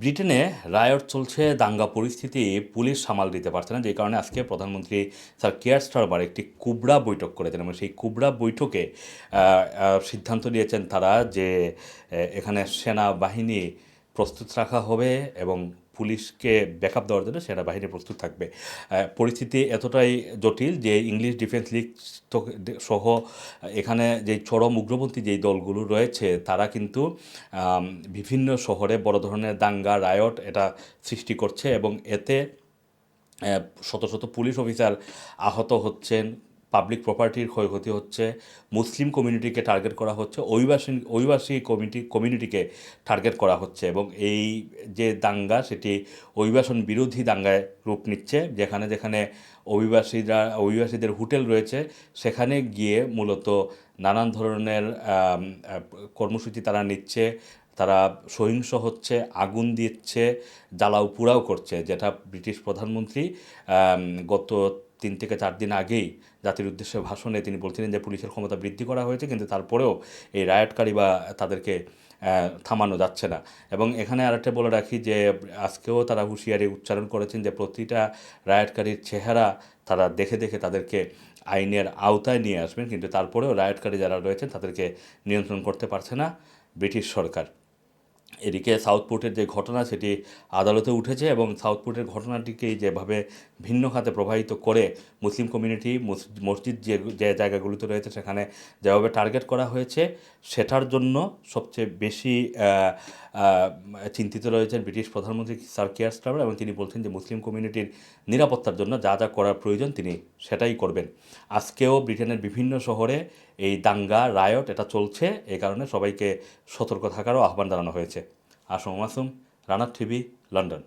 ব্রিটেনে রায়ট চলছে, দাঙ্গা পরিস্থিতি পুলিশ সামাল দিতে পারছে না, যে কারণে আজকে প্রধানমন্ত্রী স্যার কেয়ার স্টারবার একটি কুবড়া বৈঠক করেছেন এবং সেই কুবড়া বৈঠকে সিদ্ধান্ত নিয়েছেন তারা যে এখানে সেনাবাহিনী প্রস্তুত রাখা হবে এবং পুলিশকে ব্যাকআপ দেওয়ার জন্য সেনাবাহিনী প্রস্তুত থাকবে। পরিস্থিতি এতটাই জটিল যে ইংলিশ ডিফেন্স লিগ সহ এখানে যে চরম উগ্রপন্থী যেই দলগুলো রয়েছে, তারা কিন্তু বিভিন্ন শহরে বড় ধরনের দাঙ্গা রায়ট এটা সৃষ্টি করছে এবং এতে শত শত পুলিশ অফিসার আহত হচ্ছেন। পাবলিক প্রপার্টির ক্ষয়ক্ষতি হচ্ছে, মুসলিম কমিউনিটিকে টার্গেট করা হচ্ছে, অভিবাসী অভিবাসী কমিটি কমিউনিটিকে টার্গেট করা হচ্ছে এবং এই যে দাঙ্গা সেটি অভিবাসন বিরোধী দাঙ্গায় রূপ নিচ্ছে, যেখানে যেখানে অভিবাসীরা, অভিবাসীদের হোটেল রয়েছে, সেখানে গিয়ে মূলত নানান ধরনের কর্মসূচি তারা নিচ্ছে তারা সহিংস হচ্ছে, আগুন দিচ্ছে, জ্বালাও পুড়াও করছে, যেটা ব্রিটিশ প্রধানমন্ত্রী গত তিন থেকে চার দিন আগেই জাতির উদ্দেশ্যে ভাষণে তিনি বলছিলেন যে পুলিশের ক্ষমতা বৃদ্ধি করা হয়েছে, কিন্তু তারপরেও এই রায়টকারী বা তাদেরকে থামানো যাচ্ছে না। এবং এখানে আরেকটা বলে রাখি যে আজকেও তারা হুঁশিয়ারি উচ্চারণ করেছেন যে প্রতিটা রায়টকারীর চেহারা তারা দেখে দেখে তাদেরকে আইনের আওতায় নিয়ে আসবেন, কিন্তু তারপরেও রায়টকারী যারা রয়েছেন তাদেরকে নিয়ন্ত্রণ করতে পারছে না। ব্রিটিশ সরকার। এদিকে সাউথপোর্টের যে ঘটনা সেটি আদালতে উঠেছে এবং সাউথপোর্টের ঘটনাটিকে যেভাবে ভিন্ন খাতে প্রভাবিত করে মুসলিম কমিউনিটি মসজিদ যে যে জায়গাগুলিতে রয়েছে সেখানে যেভাবে টার্গেট করা হয়েছে, সেটার জন্য সবচেয়ে বেশি চিন্তিত রয়েছেন ব্রিটিশ প্রধানমন্ত্রী স্যার কেয়ার স্টারমার এবং তিনি বলছেন যে মুসলিম কমিউনিটির নিরাপত্তার জন্য যা যা করার প্রয়োজন তিনি সেটাই করবেন। আজকেও ব্রিটেনের বিভিন্ন শহরে এই দাঙ্গা, রায়ট এটা চলছে এই কারণে সবাইকে সতর্ক থাকারও আহ্বান জানানো হয়েছে। আসম মাসুম রানার টিভি লন্ডন।